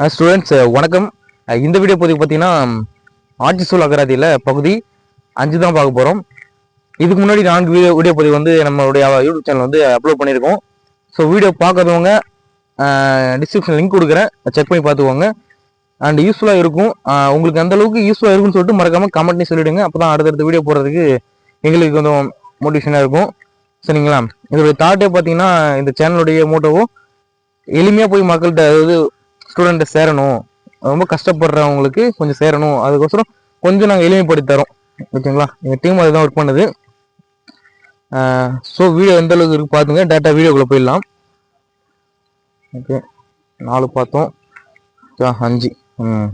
Uh, students uh, வணக்கம். Uh, இந்த video பதிவு பார்த்தீங்கன்னா ஆட்சி சூழ் அகராதியில் பகுதி அஞ்சு தான் பார்க்க போகிறோம் இதுக்கு முன்னாடி நான்கு வீடியோ வீடியோ பதிவு வந்து நம்மளுடைய யூடியூப் சேனல் வந்து அப்லோட் பண்ணியிருக்கோம். ஸோ வீடியோ பார்க்காதவங்க டிஸ்கிரிப்ஷன் லிங்க் கொடுக்குறேன். செக் பண்ணி பார்த்துக்கோங்க. அண்ட் யூஸ்ஃபுல்லாக இருக்கும். உங்களுக்கு அந்த அளவுக்கு யூஸ்ஃபுல்லாக இருக்கும்னு சொல்லிட்டு மறக்காமல் கமெண்ட்னி சொல்லிவிடுங்க அப்போ தான் அடுத்தடுத்த வீடியோ போடுறதுக்கு எங்களுக்கு கொஞ்சம் மோட்டிவேஷனாக இருக்கும். சரிங்களா? இதோடைய தாட்டே பார்த்தீங்கன்னா இந்த சேனலுடைய மோட்டோவும் எளிமையாக போய் மக்கள்கிட்ட அதாவது ஸ்டூடெண்ட்டை சேரணும். ரொம்ப கஷ்டப்படுறவங்களுக்கு கொஞ்சம் சேரணும். அதுக்கோசரம் கொஞ்சம் நாங்கள் எளிமைப்படுத்தி தரோம். ஓகேங்களா? எங்கள் டீம் அதுதான் ஒர்க் பண்ணுது. ஸோ வீடியோ எந்த அளவுக்கு இருக்குது பார்த்துங்க டேட்டா வீடியோக்குள்ளே போயிடலாம். ஓகே. நாலு பார்த்தோம். அஞ்சு. ம்.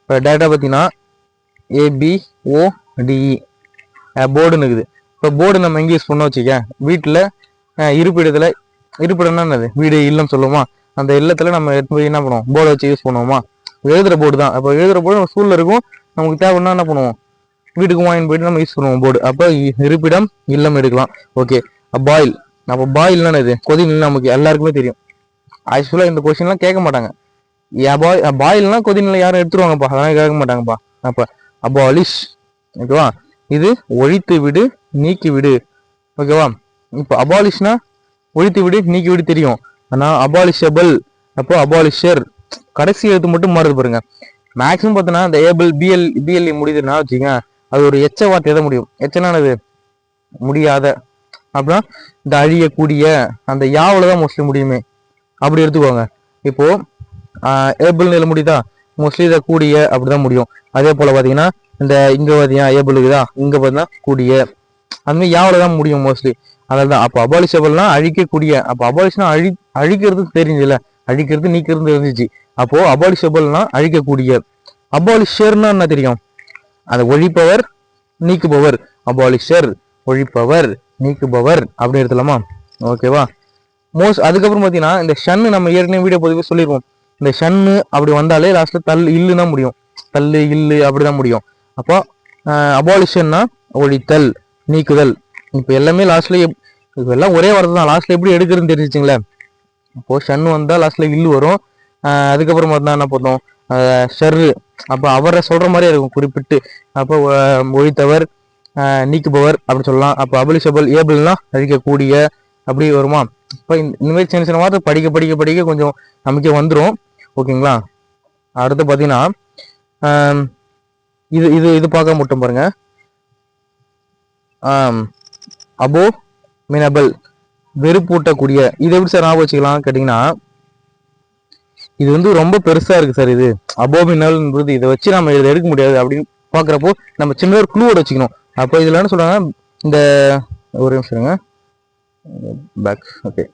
இப்போ டேட்டா பார்த்தீங்கன்னா ஏபிஓடிஇ போர்டுன்னு e. இருக்குது இப்போ போர்டு நம்ம எங்கே யூஸ் பண்ணோம் வச்சுக்க வீட்டில் இருப்பிடத்தில் இருப்பிடம்னா என்னது? வீடு இல்லம் சொல்லுவோமா? அந்த இல்லத்தில் நம்ம எடுத்து போய் என்ன பண்ணுவோம்? போர்டை வச்சு யூஸ் பண்ணுவோமா? எழுதுகிற போர்டு தான். அப்போ எழுதுகிற போர்டு நம்ம ஸ்கூலில் இருக்கும். நமக்கு தேவைன்னா என்ன பண்ணுவோம்? வீட்டுக்கு வாங்கிட்டு போயிட்டு நம்ம யூஸ் பண்ணுவோம் போர்டு அப்போ இருப்பிடம் இல்லம் எடுக்கலாம். ஓகே பாயில் அப்போ பாயில்னா என்னது? கொதிநிலை நமக்கு எல்லாருக்குமே தெரியும். ஆக்சுவலாக இந்த கொஸ்டின்லாம் கேட்க மாட்டாங்க. பாய் பாயில்னா கொதிநிலை யாரும் எடுத்துருவாங்கப்பா. அதெல்லாம் கேட்க மாட்டாங்கப்பா. அப்போ அபாலிஷ் ஓகேவா இது ஒழித்து விடு நீக்கி விடு. ஓகேவா இப்போ அபாலிஷ்னா ஒழித்து விடு நீக்கி விடு தெரியும். ஆனால் அபாலிஷபிள் அப்போ அபாலிஷர் கடைசி எழுத்து மட்டும் மாறுது பாருங்க. மேக்ஸிமம் பார்த்தோன்னா இந்த ஏபிள் பிஎல் பிஎல்இ முடியுதுன்னா வச்சுங்க அது ஒரு எச்ச வார்த்தை தான் முடியும். எச்சனானது முடியாத. அப்படின்னா இந்த அழியக்கூடிய அந்த யாவில் தான் மோஸ்ட்லி முடியுமே. அப்படி எடுத்துக்கோங்க. இப்போ ஏபிள் நில முடியுதா? மோஸ்ட்லி இதை கூடிய அப்படிதான் முடியும். அதே போல் பார்த்தீங்கன்னா இந்த இங்கே பார்த்தீங்கன்னா ஏபிள் இருக்குதா? இங்கே பார்த்தீங்கன்னா கூடிய. அந்த மாதிரி யாவில் தான் முடியும் மோஸ்ட்லி அதான் அப்போ அபாலிஷபிள்னா அழிக்கக்கூடிய அப்போ அபாலிஷனா அழி அழிக்கிறது தெரிஞ்சல அழிக்கிறது நீக்கிறது தெரிஞ்சிச்சு. அப்போ அபாலிஷபிள்னா அழிக்கக்கூடிய அபாலிஷர்னா என்ன தெரியும்? அதை ஒழிப்பவர் நீக்குபவர். அபாலிஷர் ஒழிப்பவர் நீக்குபவர் அப்படி எடுத்துலாமா ஓகேவா மோஸ்ட் அதுக்கப்புறம் பார்த்தீங்கன்னா இந்த ஷன்னு நம்ம ஏற்கனவே வீடியோ பதிவு சொல்லிடுவோம் இந்த ஷன்னு அப்படி வந்தாலே லாஸ்ட்ல தல் இல்லு தான் முடியும். தள்ளு இல்லு அப்படிதான் முடியும். அப்போ அபாலிஷன்னா ஒழித்தல் நீக்குதல். இப்போ எல்லாமே லாஸ்ட்ல இப்போ எல்லாம் ஒரே வரது தான் லாஸ்ட்ல எப்படி எடுக்கிறதுன்னு தெரிஞ்சிச்சுங்களே இப்போது ஷன்னு வந்தால் லாஸ்ட்ல இல்லு வரும். அதுக்கப்புறம் பார்த்தா என்ன பார்த்தோம் ஷர்ரு அப்போ அவரை சொல்கிற மாதிரியே இருக்கும். குறிப்பிட்டு. அப்போ ஒ- ஒழித்தவர் நீக்குபவர் அப்படின்னு சொல்லலாம். அப்போ அபிலிஷபிள் ஏபிள்னா அழிக்கக்கூடிய அப்படி வருமா? இப்போ இந்த மாதிரி சின்ன சின்ன வார்த்தை படிக்க படிக்க படிக்க கொஞ்சம் நமக்கே வந்துடும் ஓகேங்களா? அடுத்து பார்த்தீங்கன்னா இது இது இது பார்க்க மட்டும் பாருங்கள் ஆ அபோ மினபல் வெறுப்பூட்டக்கூடிய. இதை எப்படி சார் ஞாபகம் வச்சுக்கலாம் கேட்டிங்கன்னா இது வந்து ரொம்ப பெருசாக இருக்குது சார் இது. அபோமினல்ன்றது இதை வச்சு நம்ம இதை எடுக்க முடியாது அப்படின்னு பார்க்குறப்போ நம்ம சின்ன ஒரு க்ளூவோட வச்சுக்கணும். அப்போ இதில் என்ன சொல்கிறாங்க இந்த ஒரு நிமிஷம் இருங்க. பேக் ஓகே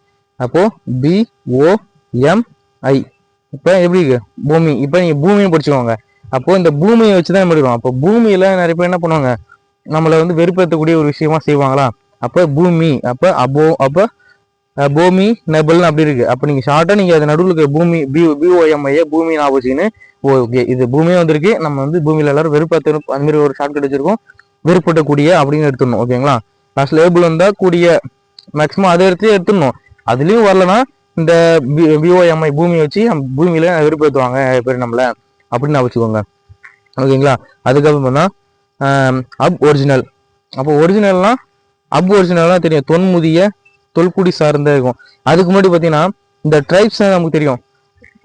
அப்போது பி ஓ எம் ஐ இப்போ எப்படி இருக்கு? பூமி. இப்போ நீங்கள் பூமியை படிச்சுக்கோங்க. அப்போது இந்த பூமியை வச்சு தான் எடுக்கிறோம் அப்போ பூமியில் நிறைய பேர் என்ன பண்ணுவாங்க? நம்மளை வந்து வெறுப்பேற்றக்கூடிய ஒரு விஷயமா செய்வாங்களா? அப்போ பூமி அப்போ அபோ அப்போ பூமி நெபல்னு அப்படி இருக்கு. அப்போ நீங்கள் ஷார்ட்டாக நீங்கள் அது நடுவில் இருக்க பூமி பி பிஓஎம்ஐஏ பூமி ஞாபகம் வச்சுக்கின்னு ஓகே இது பூமியும் வந்திருக்கு. நம்ம வந்து பூமியில் எல்லாரும் வெறுப்பேற்றணும் அந்த மாதிரி ஒரு ஷார்ட் கட் வச்சிருக்கோம். வெறுப்பட்டக்கூடிய அப்படின்னு எடுத்துடணும் ஓகேங்களா லாஸ்ட் லேபிள் வந்தா கூடிய மேக்ஸிமம் அதை எடுத்து எடுத்துடணும். அதுலேயும் வரலன்னா இந்த பிஓஎம்ஐ பூமியை வச்சு நம்ம வெறுப்பேற்றுவாங்க பேர் நம்மளை அப்படின்னு நான் வச்சுக்கோங்க. ஓகேங்களா அதுக்கப்புறம் பார்த்தா அப் ஒரிஜினல் அப்போ ஒரிஜினல்னா அப் ஒரிஜினல்னா தெரியும். தொன்முதிய தொல்குடி சார்ந்த இருக்கும். அதுக்கு முன்னாடி பார்த்தீங்கன்னா இந்த ட்ரைப்ஸ் நமக்கு தெரியும்.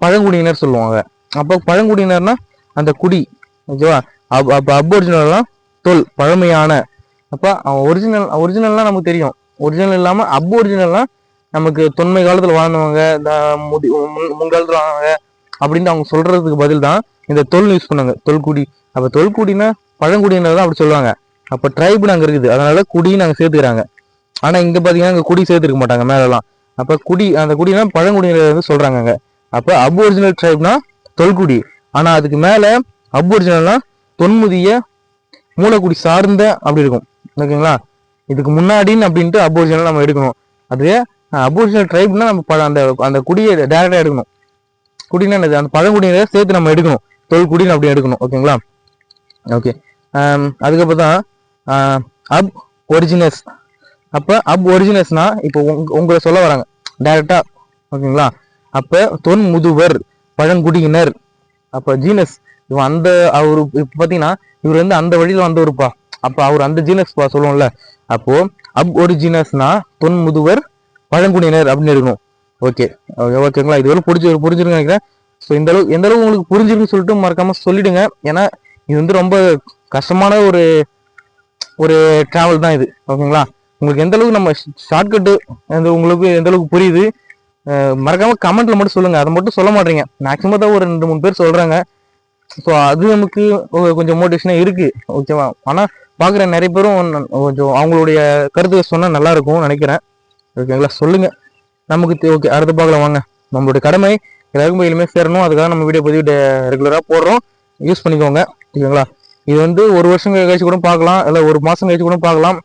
பழங்குடியினர் சொல்லுவாங்க. அப்போ பழங்குடியினர்னா அந்த குடி ஓகேவா? அப்போ அப்போ அப் ஒரிஜினல்னா தொல் பழமையான. அப்போ ஒரிஜினல் ஒரிஜினல்லாம் நமக்கு தெரியும். ஒரிஜினல் இல்லாமல் அப் ஒரிஜினல்லாம் நமக்கு தொன்மை காலத்தில் வாழ்ந்தவங்க இந்த முதி முன்காலத்தில் வாழ்ந்தவங்க அப்படின்னு அவங்க சொல்கிறதுக்கு பதில் தான் இந்த தொல் யூஸ் பண்ணாங்க தொல்குடி. அப்போ தொல்குடினா பழங்குடியினர் தான் அப்படி சொல்லுவாங்க. அப்போ ட்ரைபுன்னு அங்கே இருக்குது. அதனால குடின்னு அங்கே சேர்த்துக்கிறாங்க. ஆனால் இங்கே பார்த்தீங்கன்னா அங்கே குடி சேர்த்துக்க மாட்டாங்க மேலலாம். அப்போ குடி அந்த குடினா பழங்குடியினர் வந்து சொல்கிறாங்க அங்கே. அப்போ அப் ஒரிஜினல் ட்ரைப்னா தொல்குடி. ஆனால் அதுக்கு மேலே அப் தொன்முதிய மூலக்குடி சார்ந்த அப்படி இருக்கும். ஓகேங்களா? இதுக்கு முன்னாடின்னு அப்படின்ட்டு அபோரிஜினல் நம்ம எடுக்கணும். அதுவே அபோரிஜினல் ட்ரைப்னா நம்ம பழ- அந்த அந்த குடியை டேரெக்டாக எடுக்கணும். குடினா என்னது? அந்த பழங்குடியினரை சேர்த்து நம்ம எடுக்கணும். தொல்குடின்னு அப்படி எடுக்கணும். ஓகேங்களா? ஓகே. அதுக்கப்புறம் தான் அப் ஒரிஜினஸ் அப்போ அப் ஒரிஜினல்ஸ்னால் இப்போ உங் உங்களை சொல்ல வராங்க. டேரெக்டாக ஓகேங்களா? அப்போ தொன் முதுவர் பழங்குடியினர் அப்போ ஜீனஸ் இவன் அந்த அவரு இப்போ பார்த்தீங்கன்னா இவர் வந்து அந்த வழியில் வந்தவருப்பா. அப்போ அவர் அந்த ஜீனஸ்ப்பா சொல்லுவோம்ல. அப்போது அப் ஒரிஜினஸ்னா தொன் முதுவர் பழங்குடியினர் அப்படின்னு இருக்கணும். ஓகே. ஓகே ஓகேங்களா? இது வரை புரிஞ்சு புரிஞ்சிருங்க நினைக்கிறேன். ஸோ இந்த அளவு எந்த அளவு உங்களுக்கு புரிஞ்சிருக்குன்னு சொல்லிட்டு மறக்காமல் சொல்லிடுங்க. ஏன்னா இது வந்து ரொம்ப கஷ்டமான ஒரு ஒரு ட்ராவல் தான் இது ஓகேங்களா உங்களுக்கு எந்த அளவுக்கு நம்ம ஷார்ட்கட்டு எந்த உங்களுக்கு எந்த அளவுக்கு புரியுது மறக்காமல் மறக்காம கமெண்ட்ல மட்டும் சொல்லுங்க. அதை மட்டும் சொல்ல மாட்டீங்க. மேக்ஸிமம் தான் ஒரு ரெண்டு மூணு பேர் சொல்றாங்க. ஸோ அது நமக்கு கொஞ்சம் மோட்டிவேஷனாக இருக்கு ஓகேவா ஆனால் பார்க்குற நிறைய பேரும் கொஞ்சம் அவங்களுடைய கருத்து சொன்னால் நல்லா இருக்கும்னு நினைக்கிறேன். ஓகேங்களா? சொல்லுங்க. நமக்கு ஓகே அடுத்த பார்க்கலாம் வாங்க. நம்மளுடைய கடமை எல்லாருக்கும் போய் இனிமேல் சேரணும். அதுக்காக நம்ம வீடியோ பதிவு ரெகுலராக போடுறோம். யூஸ் பண்ணிக்கோங்க ஓகேங்களா? இது வந்து ஒரு வருஷம் கழிச்சு கூட பார்க்கலாம். இல்லை ஒரு மாதம் கழிச்சு கூட பார்க்கலாம்.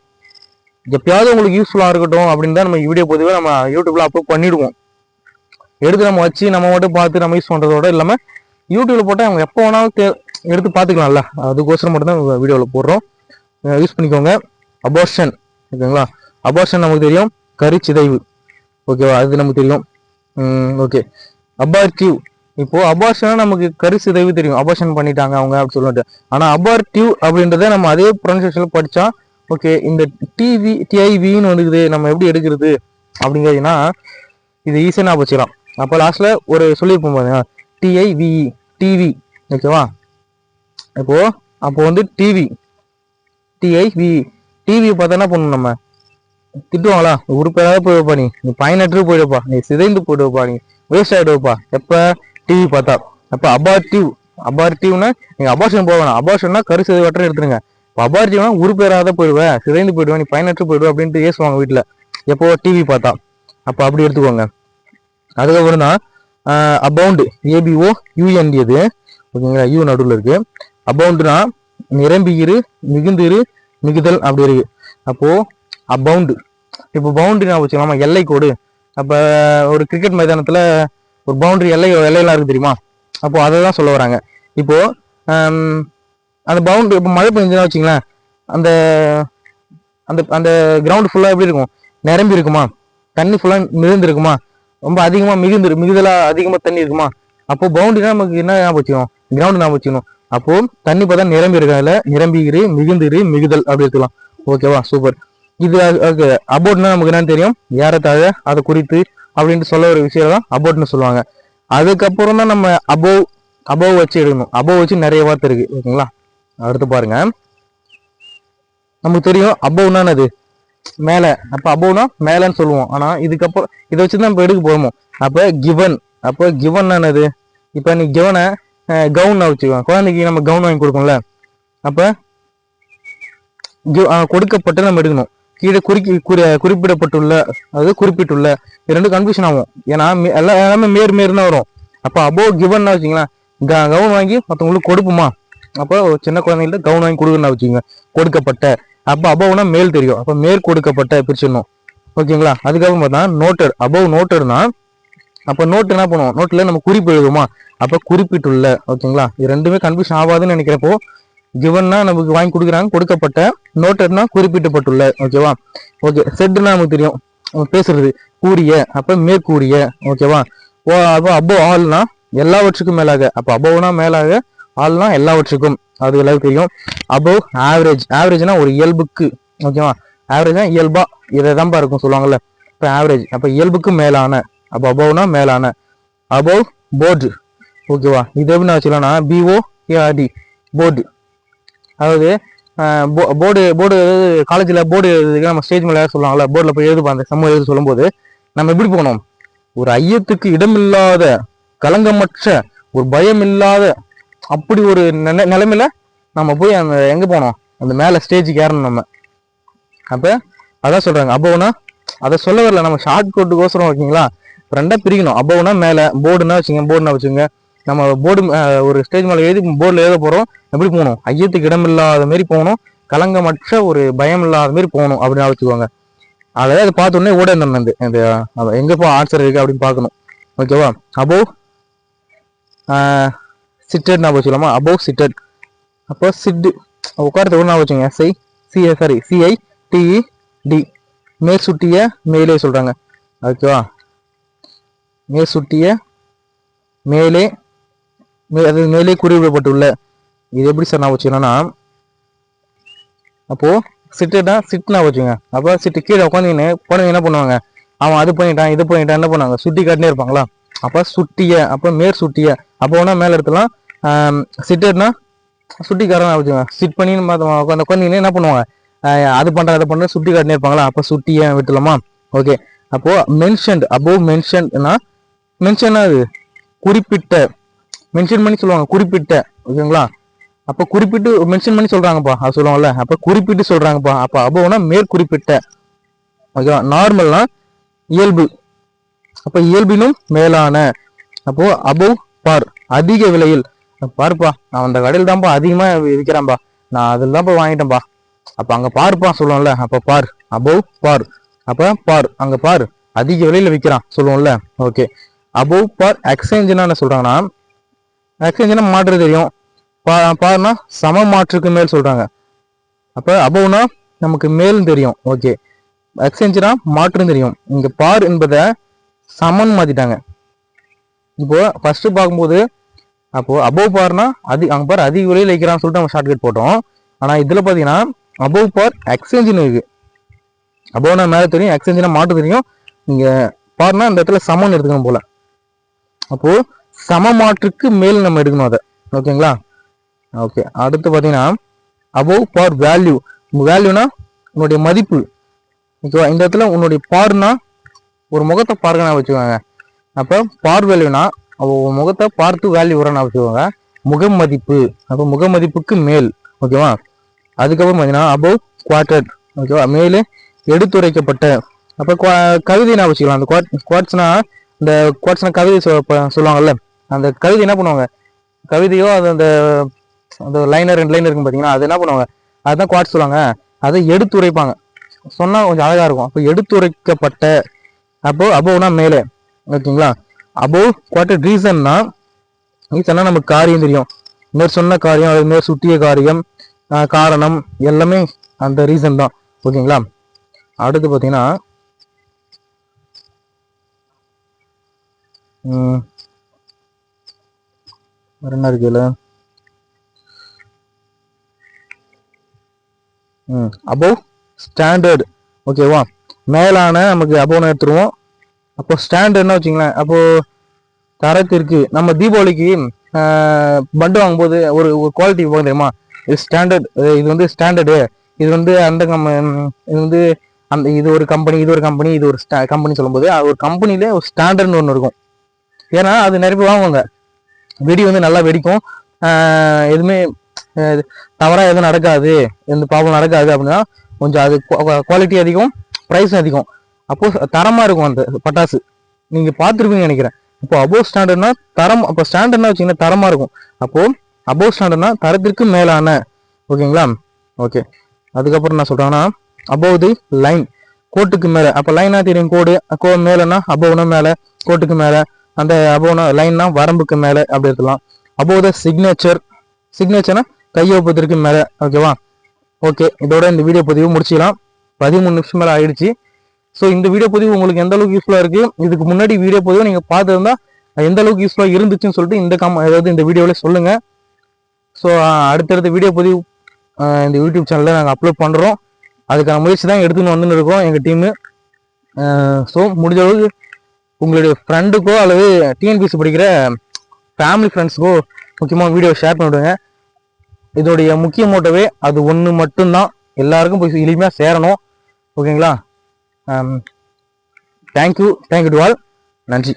எப்பயாவது உங்களுக்கு யூஸ்ஃபுல்லாக இருக்கட்டும் அப்படின்னு தான் நம்ம வீடியோ பொதுவாக நம்ம யூடியூப்பில் அப்லோட் பண்ணிவிடுவோம் எடுத்து நம்ம வச்சு நம்ம மட்டும் பார்த்து நம்ம யூஸ் பண்ணுறதோட இல்லாமல் யூடியூப்பில் போட்டால் அவங்க எப்போ வேணாலும் தே- எடுத்து பார்த்துக்கலாம்ல. அதுக்கோசரம் மட்டும் தான் வீடியோவில் போடுறோம். யூஸ் பண்ணிக்கோங்க. அபோர்ஷன் ஓகேங்களா? அபார்ஷன் நமக்கு தெரியும். கருச்சிதைவு. ஓகேவா? அது நமக்கு தெரியும். ஓகே. அபார்டிவ் இப்போ அபார்ஷனா நமக்கு கருச்சிதைவு தெரியும். அபார்ஷன் பண்ணிட்டாங்க அவங்க அப்படின்னு சொல்லிட்டு. ஆனா அபார்டிவ் அப்படின்றத நம்ம அதே ப்ரொனன்சியேஷன்ல படிச்சா ஓகே இந்த டிவி டிஐவின்னு வந்துக்குது. நம்ம எப்படி எடுக்கிறது? அப்படிங்கிறதுனா இது ஈஸியாக நான் வச்சுக்கலாம். அப்போ லாஸ்ட்ல ஒரு சொல்லியிருப்போம் பாருங்க. டிஐவிஇ டிவி ஓகேவா இப்போ அப்போ வந்து டிவி டிஐவி டிவியை பார்த்தா என்ன பண்ணணும் நம்ம? திட்டுவாங்களா? உறுப்பினராக போயிடுப்பா நீ. நீ பயனற்று போயிடுப்பா நீ சிதைந்து போயிடுவப்பா நீ. வேஸ்ட் ஆகிடுவப்பா எப்போ? டிவி பார்த்தா. அப்போ அபார்டிவ் அபார்டிவ்னா நீங்கள் அபார்ஷன் போக வேணாம். அபார்ஷன்னா கரு சிதைவற்ற எடுத்துருங்க. இப்போ அபார்டிவ்னா உருப்பேறாத போயிடுவேன் சிதைந்து போயிடுவேன் நீ பயனற்று போயிடுவ அப்படின்ட்டு ஏசுவாங்க வீட்டில் எப்போ டிவி பார்த்தா. அப்போ அப்படி எடுத்துக்கோங்க. அதுக்கப்புறம் தான் அபவுண்டு ஏபிஓ யூஎன்டி அது ஓகேங்களா? யூ நடுவில் இருக்குது அபவுண்டுனா நிரம்பியிரு மிகுந்திரு மிகுதல் அப்படி இருக்குது அப்போது அபவுண்டு இப்போ பவுண்டரி நான் வச்சுக்கலாமா? எல்லை கோடு. அப்போ ஒரு கிரிக்கெட் மைதானத்தில் ஒரு பவுண்டரி எல்லை எல்லையெல்லாம் இருக்குது தெரியுமா? அப்போ அதை தான் சொல்ல வராங்க. இப்போ அந்த பவுண்டரி இப்போ மழை பெஞ்சுன்னா வச்சுங்களேன் அந்த அந்த அந்த கிரவுண்டு ஃபுல்லாக எப்படி இருக்கும்? நிரம்பி இருக்குமா? தண்ணி ஃபுல்லாக மிகுந்திருக்குமா? ரொம்ப அதிகமாக மிகுந்து மிகுதலாக அதிகமாக தண்ணி இருக்குமா? அப்போ பவுண்டரினா நமக்கு என்ன ஞாபகம் வச்சுக்கணும்? கிரவுண்டு ஞாபகம் வச்சுக்கணும். அப்போ தண்ணி பார்த்தா நிரம்பி இருக்காதுல நிரம்பிகிரு மிகுந்திரு மிகுதல் அப்படி எடுத்துக்கலாம். ஓகேவா சூப்பர் இது ஓகே அபோட்னா நமக்கு என்னன்னு தெரியும்? ஏறத்தாழ அதை குறித்து அப்படின்ட்டு சொல்ல ஒரு விஷயம் தான் அபோட்னு சொல்லுவாங்க. அதுக்கப்புறம் தான் நம்ம அபோவ் அபோவ் வச்சு எடுக்கணும் அபோவ் வச்சு நிறைய வார்த்தை இருக்கு. ஓகேங்களா? அடுத்து பாருங்க. நமக்கு தெரியும் அபோவ்னா அது மேலே. அப்போ அபோவ்னா மேலேன்னு சொல்லுவோம். ஆனால் இதுக்கப்புறம் இதை வச்சு தான் இப்போ எடுக்க போறோமோ? அப்போ கிவன் அப்போ கிவன் என்னது? இப்போ நீ கிவனை கவுனாக வச்சுக்கோ. குழந்தைக்கு நம்ம கவுன் வாங்கி கொடுக்கணும்ல. அப்போ gi- கொடுக்கப்பட்டு நம்ம எடுக்கணும். கீழே குறி- குறிப்பிடப்பட்டுள்ள அதாவது குறிப்பிட்டுள்ள இது ரெண்டும் கன்ஃபியூஷன் ஆகும். ஏன்னா மே- எல்லாம் எல்லாமே மேர் மேர் தான் வரும். அப்போ அபோவ் கிவன்னா வச்சுங்களேன் கவுன் வாங்கி மற்றவங்களுக்கு கொடுப்புமா? அப்போ சின்ன குழந்தைங்கள்ட்ட கவுன் வாங்கி கொடுக்குன்னா வச்சுக்கோங்க. கொடுக்கப்பட்ட. அப்போ அபோவ்னா மேல் தெரியும். அப்போ மேல் கொடுக்கப்பட்ட பிரிச்சிடணும் ஓகேங்களா? அதுக்கப்புறம் பார்த்தா நோட்டட் அபோவ் நோட்டட்னா அப்போ நோட் என்ன பண்ணுவோம்? நோட்டில் நம்ம குறிப்பு எழுதுமா அப்போ குறிப்பிட்டுள்ள ஓகேங்களா? இது ரெண்டுமே கன்ஃபியூஷன் ஆகாதுன்னு நினைக்கிறப்போ கிவன்னா நமக்கு வாங்கி கொடுக்குறாங்க கொடுக்கப்பட்ட நோட்டட்னா குறிப்பிட்டப்பட்டுள்ள ஓகேவா ஓகே செட்னா நமக்கு தெரியும். பேசுறது கூறிய அப்ப மேற்கூறிய ஓகேவா ஓ அப்போ அபோ ஆல்னா எல்லாவற்றுக்கும் மேலாக. அப்போ அபோவ்னா மேலாக ஆல்னா எல்லாவற்றுக்கும். அது எல்லாருக்கும் தெரியும். அபோவ் ஆவரேஜ் ஆவரேஜ்னா ஒரு இயல்புக்கு ஓகேவா ஆவரேஜ்னா இயல்பா. இதை தான்ப்பா இருக்கும் சொல்லுவாங்கல்ல. இப்போ ஆவரேஜ் அப்போ இயல்புக்கு மேலான அப்போ அபோவ்னா மேலான. அபோவ் போர்டு ஓகேவா இது எப்படி நான் வச்சுக்கலாம்னா B O A R D board அதாவது போர்டு போர்டு காலேஜில் போர்டு எழுதுறதுக்கு நம்ம ஸ்டேஜ் மேலே சொல்லுவாங்கல்ல போர்டில் போய் எழுதுப்பா அந்த சமூக எழுத சொல்லும்போது நம்ம எப்படி போகணும்? ஒரு ஐயத்துக்கு இடமில்லாத கலங்கமற்ற ஒரு பயம் இல்லாத அப்படி ஒரு நில- நிலைமையில நம்ம போய் அந்த எங்கே போனோம் அந்த மேலே ஸ்டேஜுக்கு ஏறணும் நம்ம. அப்போ அதான் சொல்கிறாங்க அபோனா அதை சொல்ல வரல. நம்ம ஷார்ட் கோட்டுக்கோசரம் ஓகேங்களா ரெண்டாக பிரிக்கணும். அபோனா மேலே போர்டுனா வச்சுங்க போர்டுனா வச்சுங்க. நம்ம போர்டு ஒரு ஸ்டேஜ் மேலே எழுதி போர்டில் எழுத போகிறோம் எப்படி போகணும்? ஐயத்துக்கு இடமில்லாத மாதிரி போகணும். கலங்கமற்ற ஒரு பயம் இல்லாத மாதிரி போகணும் அப்படின்னு ஆலோசிக்குவாங்க அதை அதை பார்த்தோன்னே ஓட இருந்தோம் இந்த இந்த அவ- போ ஆன்சர் இருக்குது அப்படின்னு பார்க்கணும். ஓகேவா அபோவ் சிட்டட் நான் வச்சுக்கலாமா? அபோவ் சிட்டட் அப்போ சிட்டு உட்காரத்தை நான் வச்சுங்க S I C A sorry C I T E D மேல் சுட்டிய மேலே சொல்கிறாங்க ஓகேவா மேல் சுட்டிய மேலே அது மேலே குறிப்பிடப்பட்டுள்ள. இது எப்படி சார் நான் வச்சுக்கணும்னா அப்போது சிட்டுனா சிட்னா வச்சுங்க அப்போ சிட்டு கீழே உட்காந்துக்கின்னு குழந்தைங்க என்ன பண்ணுவாங்க? அவன் அது பண்ணிட்டான் இது பண்ணிட்டான் என்ன பண்ணுவாங்க? சுட்டி காட்டினே இருப்பாங்களா? அப்போ சுட்டிய அப்போ மேற் சுட்டிய அப்போ வேணா எடுத்துலாம் இடத்துலாம் சிட்டர்னா சுட்டிக்காரன் வச்சுங்க சிட் பண்ணி உட்காந்து உட்காந்துக்கின்னு என்ன பண்ணுவாங்க? அது பண்ணுறேன் அதை பண்ற சுட்டி காட்டினே இருப்பாங்களா? அப்போ சுட்டிய விட்டுலாமா ஓகே. அப்போது மென்ஷன்ட் அபோவ் மென்ஷன்ட்னா மென்ஷன் அது குறிப்பிட்ட மென்ஷன் பண்ணி சொல்லுவாங்க குறிப்பிட்ட ஓகேங்களா? அப்போ குறிப்பிட்டு மென்ஷன் பண்ணி சொல்கிறாங்கப்பா அது சொல்லுவாங்கல்ல? அப்போ குறிப்பிட்டு சொல்கிறாங்கப்பா அப்போ அபோனா மேற்குறிப்பிட்ட ஓகேவா? நார்மல்னா இயல்பு. அப்போ இயல்பினும் மேலான. அப்போ அபோவ் பார் அதிக விலையில். பாருப்பா நான் அந்த கடையில் தான்ப்பா அதிகமாக விற்கிறேன்ப்பா நான் அதில் தான்ப்பா வாங்கிட்டேன்ப்பா அப்போ அங்கே பாருப்பா சொல்லுவோம்ல அப்போ பார் அபோவ் பார் அப்போ பார் அங்கே பார் அதிக விலையில் விற்கிறான் சொல்லுவோம்ல? ஓகே அபோவ் பார் எக்ஸ்சேஞ்சுனா என்ன சொல்கிறாங்கன்னா எக்ஸ்சேஞ்சுனா மாற்று தெரியும். பா பாருன்னா சம மாற்றுக்கு மேல் சொல்கிறாங்க அப்போ அபவ்னா நமக்கு மேலும் தெரியும். ஓகே. எக்ஸ்சேஞ்சுனா மாற்றும் தெரியும். இங்கே பார் என்பதை சமன் மாற்றிட்டாங்க இப்போது ஃபஸ்ட்டு பார்க்கும்போது அப்போது அபவ் பார்னா அதி அங்கே பார் அதிக விலையில் வைக்கிறான்னு சொல்லிட்டு நம்ம ஷார்ட்கட் போட்டோம். ஆனால் இதில் பார்த்தீங்கன்னா அபவ் பார் எக்ஸ்சேஞ்சுன்னு இருக்குது அபவ்னா மேலே தெரியும் எக்ஸ்சேஞ்சுனா மாட்டு தெரியும். இங்கே பார்னா இந்த இடத்துல சமன் எடுத்துக்கணும் போல். அப்போது சமமாற்றுக்கு மேல் நம்ம எடுக்கணும் அதை. ஓகேங்களா? ஓகே. அடுத்து பார்த்தீங்கன்னா அபோவ் பார் வேல்யூ வேல்யூனா உன்னுடைய மதிப்பு. ஓகேவா? இந்த இடத்துல உன்னுடைய பார்னா ஒரு முகத்தை பார்க்க வச்சுக்கோங்க. அப்போ பார் வேல்யூனா அவள் முகத்தை பார்த்து வேல்யூ வர வச்சுக்கோங்க. முக மதிப்பு. அப்போ முக மதிப்புக்கு மேல். ஓகேவா? அதுக்கப்புறம் பார்த்தீங்கன்னா அபோவ் குவார்டர் ஓகேவா? மேலே எடுத்துரைக்கப்பட்ட அப்போ கவிதை நான் வச்சுக்கலாம். அந்த குவாட் குவாட்ஸ்னா இந்த குவாட்ஸ்னா கவிதை சொ- சொல்லுவாங்கல்ல? அந்த கவிதை என்ன பண்ணுவாங்க? கவிதையோ அது அந்த அந்த லைனர் ரெண்டு லைன் இருக்கும் பார்த்தீங்கன்னா அது என்ன பண்ணுவாங்க? அதுதான் குவாட் சொல்லுவாங்க. அதை எடுத்துரைப்பாங்க சொன்னால் கொஞ்சம் அழகாக இருக்கும். அப்போ எடுத்துரைக்கப்பட்ட அப்போ அபோவ்னா மேலே. ஓகேங்களா? அபோவ் குவாட் ரீசன்னா ரீசன்னா நமக்கு காரியம் தெரியும். மேற் சொன்ன காரியம் அது மேற் சுட்டிய காரியம் காரணம் எல்லாமே அந்த ரீசன் தான். ஓகேங்களா? அடுத்து பார்த்தீங்கன்னா ம், வேற என்ன இருக்குல்ல? ம் அபவ் ஸ்டாண்டர்ட் ஓகேவா மேலான நமக்கு அபவ்னு எடுத்துருவோம். அப்போ ஸ்டாண்டர்ட்னா வச்சுங்களேன்? அப்போ தரத்திற்கு நம்ம தீபாவளிக்கு பண்டு வாங்கும்போது ஒரு ஒரு குவாலிட்டி போகும் தெரியுமா? இது ஸ்டாண்டர்ட் இது வந்து ஸ்டாண்டர்டு இது வந்து அந்த கம் இது வந்து அந்த இது ஒரு கம்பெனி இது ஒரு கம்பெனி இது ஒரு ஸ்டா கம்பெனி சொல்லும்போது அது ஒரு கம்பெனியிலே ஒரு ஸ்டாண்டர்ட்னு ஒன்று இருக்கும். ஏன்னா அது நிறைய பேர் வாங்குவாங்க. வெடி வந்து நல்லா வெடிக்கும். எதுவுமே தவறாக எதுவும் நடக்காது. எந்த ப்ராப்ளம் நடக்காது அப்படின்னா கொஞ்சம் அது குவாலிட்டி அதிகம் ப்ரைஸும் அதிகம். அப்போ தரமாக இருக்கும் அந்த பட்டாசு. நீங்கள் பார்த்துருப்பீங்கன்னு நினைக்கிறேன். இப்போ அபோவ் ஸ்டாண்டர்ட்னா தரம் அப்போ ஸ்டாண்டர்ட்னா வச்சிங்கன்னா தரமாக இருக்கும். அப்போது அபோவ் ஸ்டாண்டர்ட்னா தரத்திற்கு மேலான ஓகேங்களா? ஓகே. அதுக்கப்புறம் என்ன சொல்கிறேன்னா அபோவ் தி லைன் கோட்டுக்கு மேலே. அப்போ லைனாக தெரியும் கோடு கோ மேலேன்னா அபோவ்னா மேலே கோட்டுக்கு மேலே. அந்த அபோவ்னா லைன்னா வரம்புக்கு மேலே அப்படி இருக்கலாம். அபோவ் த சிக்னேச்சர் சிக்னேச்சர்னா கையொப்பத்திற்கு மேலே ஓகேவா ஓகே இதோட இந்த வீடியோ பதிவு முடிச்சிக்கலாம். பதிமூணு நிமிஷம் மேலே ஆயிடுச்சு. ஸோ இந்த வீடியோ பதிவு உங்களுக்கு எந்த அளவுக்கு யூஸ்ஃபுல்லாக இருக்குது இதுக்கு முன்னாடி வீடியோ பதிவு நீங்கள் பார்த்துருந்தா எந்த அளவுக்கு யூஸ்ஃபுல்லாக இருந்துச்சுன்னு சொல்லிட்டு இந்த கம் அதாவது இந்த வீடியோவில் சொல்லுங்கள் ஸோ அடுத்தடுத்த வீடியோ பதிவு இந்த யூடியூப் சேனலில் நாங்கள் அப்லோட் பண்ணுறோம் அதுக்கான முயற்சி தான் எடுத்துன்னு வந்துன்னு இருக்கோம் எங்கள் டீமு ஸோ முடிஞ்ச அளவுக்கு உங்களுடைய ஃப்ரெண்டுக்கோ அல்லது டிஎன்பிசி படிக்கிற ஃபேமிலி ஃப்ரெண்ட்ஸுக்கோ முக்கியமாக வீடியோ ஷேர் பண்ணிவிடுங்க இதோடைய முக்கிய மோட்டோவே அது ஒன்று மட்டும்தான். எல்லாருக்கும் போய் எளிமையாக சேரணும். ஓகேங்களா தேங்க்யூ தேங்க்யூ டு ஆல் நன்றி.